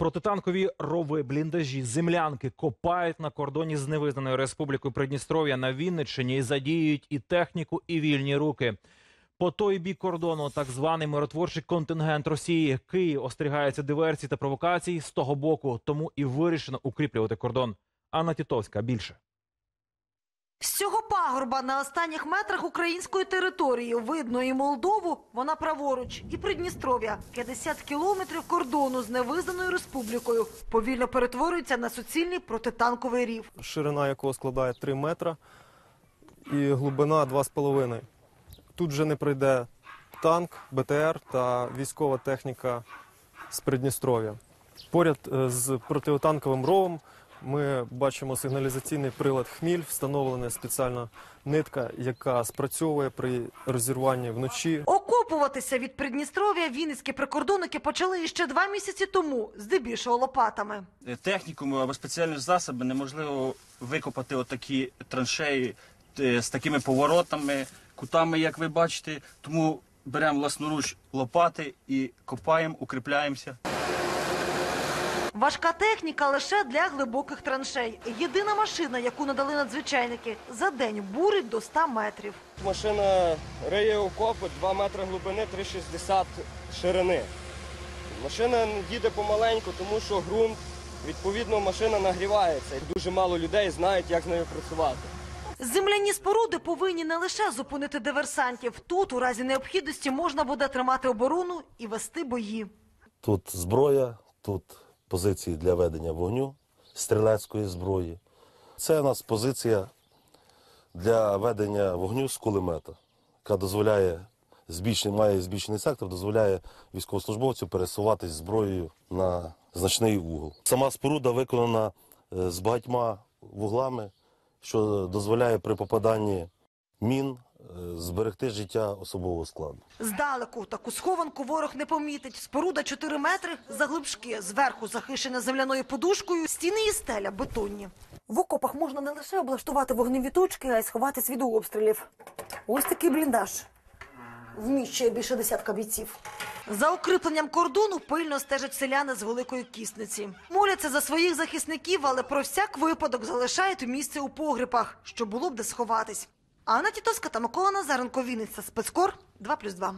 Протитанкові рови, бліндажі, землянки копають на кордоні з невизнаною республікою Придністров'я на Вінниччині і задіюють і техніку, і вільні руки. По той бік кордону так званий миротворчий контингент Росії. Київ остерігається диверсій та провокацій з того боку, тому і вирішено укріплювати кордон. Анна Тітовська більше. З цього пагорба на останніх метрах української території видно і Молдову, вона праворуч, і Придністров'я. 50 кілометрів кордону з невизнаною республікою повільно перетворюється на суцільний протитанковий рів. ширина якого складає 3 метра і глибина 2,5. Тут вже не пройде танк, БТР та військова техніка з Придністров'я. Поряд е, з протитанковим ровом ми бачимо сигналізаційний прилад «Хміль», встановлена спеціальна нитка, яка спрацьовує при розірванні вночі. Окопуватися від Придністров'я вінницькі прикордонники почали іще два місяці тому, здебільшого лопатами. технікуму або спеціальні засоби неможливо викопати отакі траншеї е, з такими поворотами, кутами, як ви бачите. Тому беремо власноруч лопати і копаємо, укріпляємося. Важка техніка лише для глибоких траншей. Єдина машина, яку надали надзвичайники, за день бурить до 100 метрів. Машина риє окопи 2 метри глибини, 3,60 ширини. Машина їде помаленьку, тому що ґрунт, відповідно, машина нагрівається. І дуже мало людей знають, як з нею працювати. Земляні споруди повинні не лише зупинити диверсантів. Тут, у разі необхідності, можна буде тримати оборону і вести бої. Тут зброя, тут позиції для ведення вогню, стрілецької зброї. Це у нас позиція для ведення вогню з кулемета, яка дозволяє збільшений, має збільшений сектор, дозволяє військовослужбовцю пересуватись зброєю на значний угол. Сама споруда виконана е, з багатьма вуглами, що дозволяє при попаданні мін зберегти життя особового складу. Здалеку таку схованку ворог не помітить. Споруда 4 метри заглибшки, зверху захищена земляною подушкою, стіни і стеля бетонні. В окопах можна не лише облаштувати вогневі точки, а й сховатись від обстрілів. Ось такий бліндаж. Вміщує більше десятка бійців. За укріпленням кордону пильно стежать селяни з великої кісниці. Моляться за своїх захисників, але про всяк випадок залишають місце у погребах, щоб було б де сховатись. Анна Тітовська та Микола Назаренко, Вінниця, спецкор 2+,2.